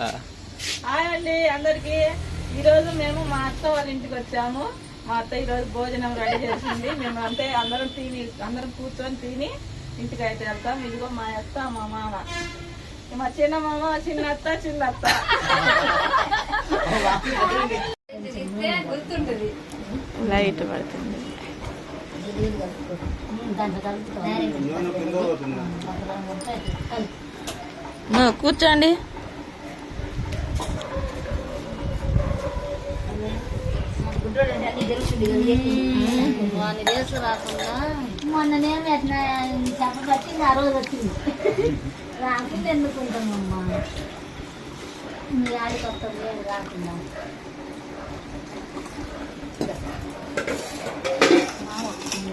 Hi అండి అందరికి. ఈరోజు మేము మా అత్త వాళ్ళ ఇంటికి వచ్చాము. మా అత్త ఈరోజు భోజనం రెడీ చేసింది. మేము అంతే అందరం తిని అందరం కూర్చొని తిని ఇంటికి అయితే వెళ్తాం. ఇదిగో మా అత్త మా మామ. మా చిన్న మామ చిన్న అత్త చిన్న అత్త. లైట్ పడుతుంది. నువ్వు కూర్చోండి మొన్ననేమో ఎట్లా చెప్పబట్టి ఆ రోజు వచ్చింది రాకుండా ఎందుకుంటామమ్మా మీ ఆడికి వస్తుంది ఏం రాకుండా మామ వస్తుంది,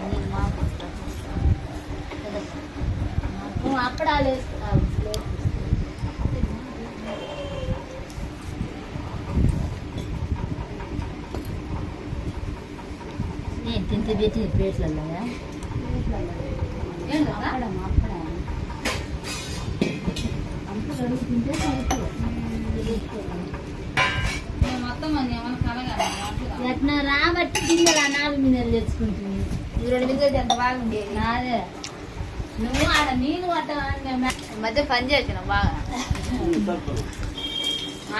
తింటే పెట్టి ప్లేట్లలో అప్పడం అప్పడం అంత అడుగుతుంటే ఎట్లా రాబట్టి గిన్నెలు నాలుగు మిన్నెలు తెచ్చుకుంటుంది. ఈ రెండు మింగేది ఎంత బాగుండేది నాదే. నువ్వు ఆడ అట్ట ఈ మధ్య పని చేసిన బాగా.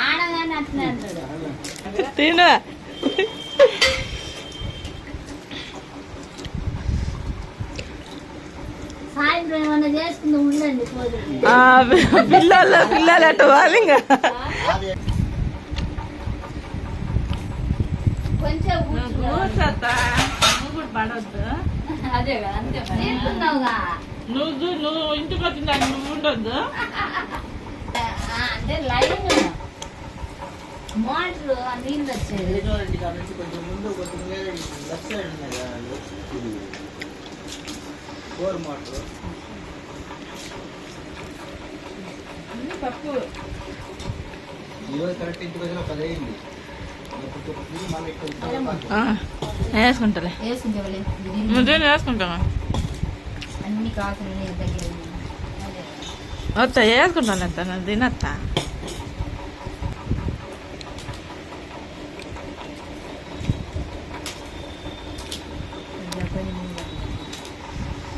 ఆడగానే అట్లే అంటాడు తిను సాయంత్రం ఏమన్నా చేసుకుందాం ఉండండి పోదు ఆ, పిల్లలు పిల్లలు అటు వాళ్ళు ఇంకా. కొంచెం నువ్వు నువ్వు నువ్వు ఇంటికి వచ్చిందాక నువ్వు ఉండొద్దు. అంటే లైన్. మోటార్ నీళ్ళు వచ్చేది. కొంచెం ముందు కొంచెం లెఫ్ట్ సైడ్ ఉన్నాయి కదా వాళ్ళు. Bore motor. తప్పు ఈరోజు కరెక్ట్ ఇంటికి వచ్చిన పది అయింది. వేసుకుంటాలే. నువ్వు వేసుకుంటావా అన్ని అదే. వస్తా వేసుకుంటాను తినత్తా.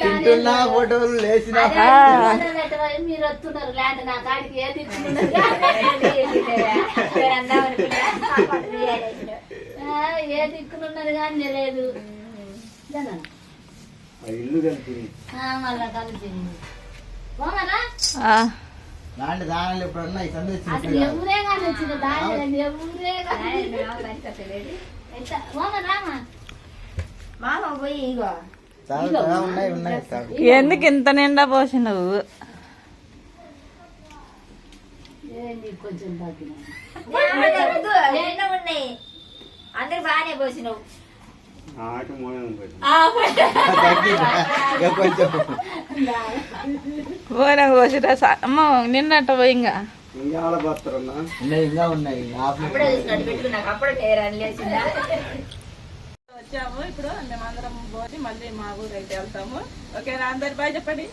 తింటున్నా ఫోటోలు లేచిన మీరు వస్తున్నారు ల్యాండ్ నా కాడికి ఏది ఇచ్చుకున్నారు ఏ దిక్కునున్నది కానీ లేదు ఇల్లు మళ్ళా దాంట్లో దానిలో ఎప్పుడన్నా ఎవరే కానీ వచ్చింది? దాని ఎవరే మామ పోయి ఇగో. ఎందుకు ఇంత నిండా పోసినవు ఏంది కొంచెం అందరు బాగానే పోసినావు. పోయి పోయినా పోసిరా అమ్మ నిన్నట్టు పోయి ఇంకా ఉన్నాయి వచ్చాము ఇప్పుడు మేమందరం పోసి మళ్ళీ మా ఊరు అయితే వెళ్తాము. ఓకేనా అందరు బాయ్ చెప్పండి.